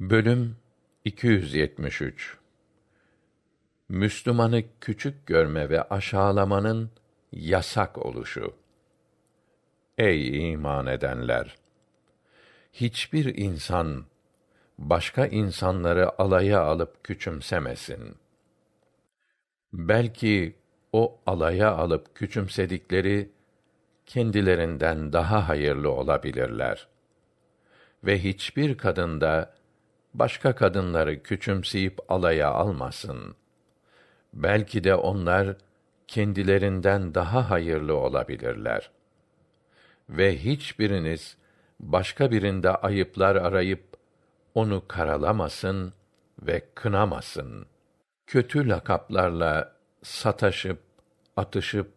Bölüm 273 Müslümanı küçük görme ve aşağılamanın yasak oluşu. Ey iman edenler! Hiçbir insan başka insanları alaya alıp küçümsemesin. Belki o alaya alıp küçümsedikleri kendilerinden daha hayırlı olabilirler. Ve hiçbir kadında başka kadınları küçümseyip alaya almasın. Belki de onlar kendilerinden daha hayırlı olabilirler. Ve hiçbiriniz başka birinde ayıplar arayıp onu karalamasın ve kınamasın. Kötü lakaplarla sataşıp, atışıp,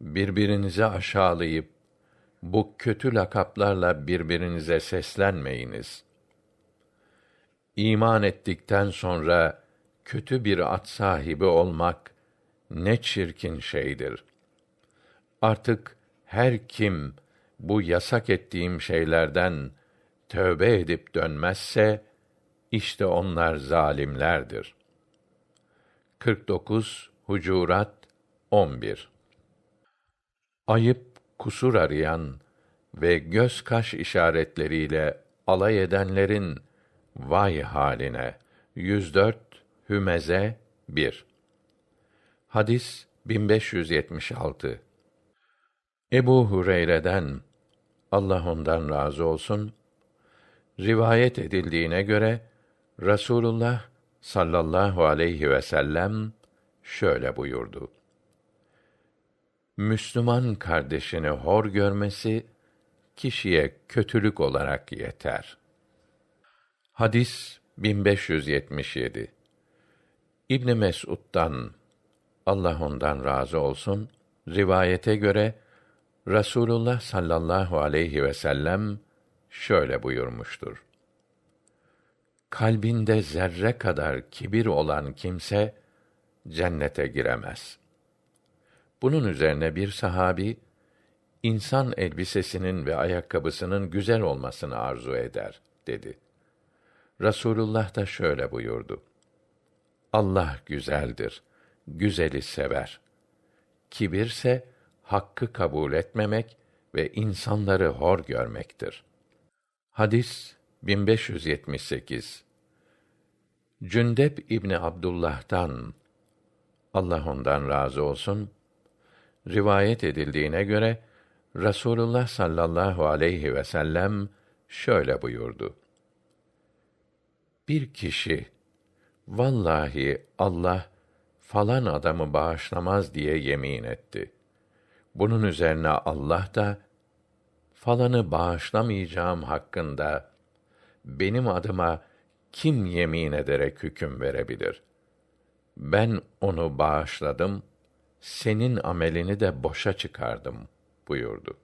birbirinizi aşağılayıp, bu kötü lakaplarla birbirinize seslenmeyiniz.'' İman ettikten sonra kötü bir at sahibi olmak ne çirkin şeydir. Artık her kim bu yasak ettiğim şeylerden tövbe edip dönmezse işte onlar zalimlerdir. 49 Hucurat 11 Ayıp, kusur arayan ve göz kaş işaretleriyle alay edenlerin Vay haline. 104 Hümeze 1 Hadis 1576 Ebu Hureyre'den Allah ondan razı olsun rivayet edildiğine göre Rasulullah sallallahu aleyhi ve sellem şöyle buyurdu. Müslüman kardeşini hor görmesi kişiye kötülük olarak yeter. Hadis 1577 İbn Mes'ud'dan Allah ondan razı olsun rivayete göre Rasulullah sallallahu aleyhi ve sellem şöyle buyurmuştur. Kalbinde zerre kadar kibir olan kimse cennete giremez. Bunun üzerine bir sahabi insan elbisesinin ve ayakkabısının güzel olmasını arzu eder dedi. Rasulullah da şöyle buyurdu. Allah güzeldir. Güzeli sever. Kibirse hakkı kabul etmemek ve insanları hor görmektir. Hadis 1578 Cündep İbni Abdullah'tan Allah ondan razı olsun rivayet edildiğine göre Rasulullah sallallahu aleyhi ve sellem şöyle buyurdu bir kişi vallahi Allah falan adamı bağışlamaz diye yemin etti. Bunun üzerine Allah da falanı bağışlamayacağım hakkında benim adıma kim yemin ederek hüküm verebilir? Ben onu bağışladım, senin amelini de boşa çıkardım buyurdu.